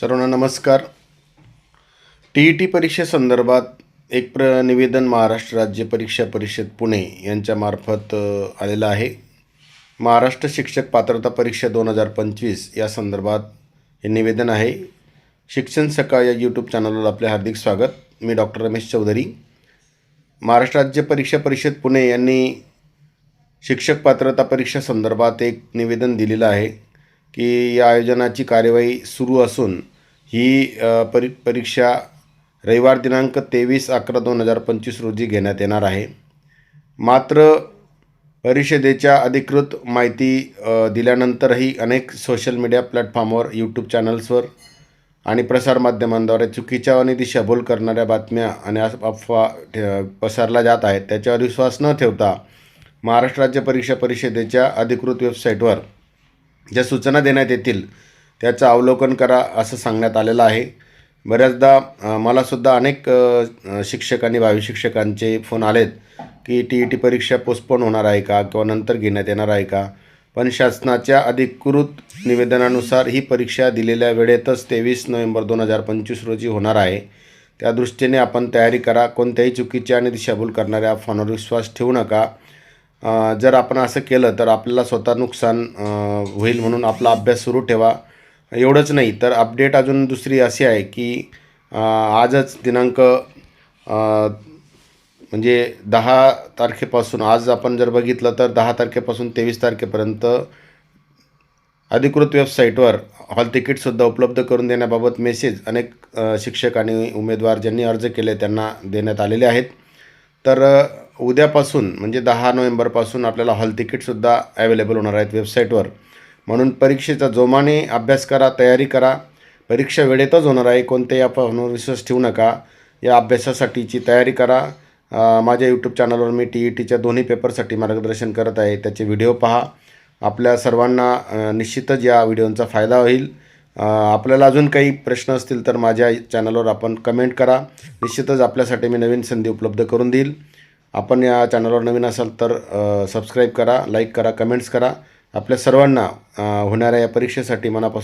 सर्वांना नमस्कार. T E T परीक्षेसंदर्भात एक प्र निवेदन महाराष्ट्र राज्य परीक्षा परिषद पुणे यांच्यामार्फत आलेलं आहे. महाराष्ट्र शिक्षक पात्रता परीक्षा दोन हजार पंचवीस या संदर्भात हे निवेदन आहे. शिक्षण सकाळ या यूट्यूब चॅनलवर आपले हार्दिक स्वागत. मी डॉक्टर रमेश चौधरी. महाराष्ट्र राज्य परीक्षा परिषद पुणे यांनी शिक्षक पात्रता परीक्षा संदर्भात एक निवेदन दिलेलं आहे. की या आयोजनाची कार्यवाही सुरू असून ही परी परीक्षा रविवार दिनांक तेवीस अकरा दोन हजार पंचवीस रोजी घेण्यात येणार आहे. मात्र परिषदेच्या अधिकृत माहिती दिल्यानंतरही अनेक सोशल मीडिया प्लॅटफॉर्मवर यूट्यूब चॅनल्सवर आणि प्रसारमाध्यमांद्वारे चुकीच्या आणि दिशाभूल करणाऱ्या बातम्या आणि अफवा ठे- पसरल्या जात आहेत. त्याच्यावर विश्वास न ठेवता महाराष्ट्र राज्य परीक्षा परिषदेच्या अधिकृत वेबसाईटवर ज्या सूचना देण्यात येतील त्याचं अवलोकन करा असं सांगण्यात आलेलं आहे. बऱ्याचदा मलासुद्धा अनेक शिक्षकांनी भावी शिक्षकांचे फोन आलेत की टी ई टी परीक्षा पोस्टपोन होणार आहे का किंवा नंतर घेण्यात येणार आहे का? पण शासनाच्या अधिकृत निवेदनानुसार ही परीक्षा दिलेल्या वेळेतच तेवीस नोव्हेंबर दोन हजार पंचवीस रोजी होणार आहे. त्या दृष्टीने आपण तयारी करा. कोणत्याही चुकीच्या आणि दिशाभूल करणाऱ्या फोनवर विश्वास ठेवू नका. जर आपण असं केलं तर आपल्याला स्वतः नुकसान होईल म्हणून आपला अभ्यास सुरू ठेवा. एवढंच नाही तर अपडेट अजून दुसरी अशी आहे की आजच दिनांक म्हणजे दहा तारखेपासून आज आपण जर बघितलं तर दहा तारखेपासून तेवीस तारखेपर्यंत अधिकृत वेबसाईटवर हॉल तिकीटसुद्धा उपलब्ध करून देण्याबाबत मेसेज अनेक शिक्षक आणि उमेदवार ज्यांनी अर्ज केले त्यांना देण्यात आलेले आहेत. तर उद्यापासून म्हणजे दहा नोव्हेंबरपासून आपल्याला हॉल तिकीटसुद्धा ॲवेलेबल होणार आहेत वेबसाईटवर म्हणून परीक्षेचा जोमाने अभ्यास करा तयारी करा. परीक्षा वेळेतच होणार आहे कोणत्याही अफवांवर विश्वास ठेवू नका. या अभ्यासासाठीची तयारी करा. माझ्या यूट्यूब चॅनलवर मी टी ई टीच्या दोन्ही पेपरसाठी मार्गदर्शन करत आहे. त्याचे व्हिडिओ पहा. आपल्या सर्वांना निश्चितच या व्हिडिओंचा फायदा होईल. आपल्याला अजून काही प्रश्न असतील तर माझ्या चॅनलवर आपण कमेंट करा. निश्चितच आपल्यासाठी मी नवीन संधी उपलब्ध करून देईल. आपण या चॅनलवर नवीन असाल तर सबस्क्राईब करा लाईक करा कमेंट्स करा. आपल्या सर्वांना होणाऱ्या या परीक्षेसाठी मनापासून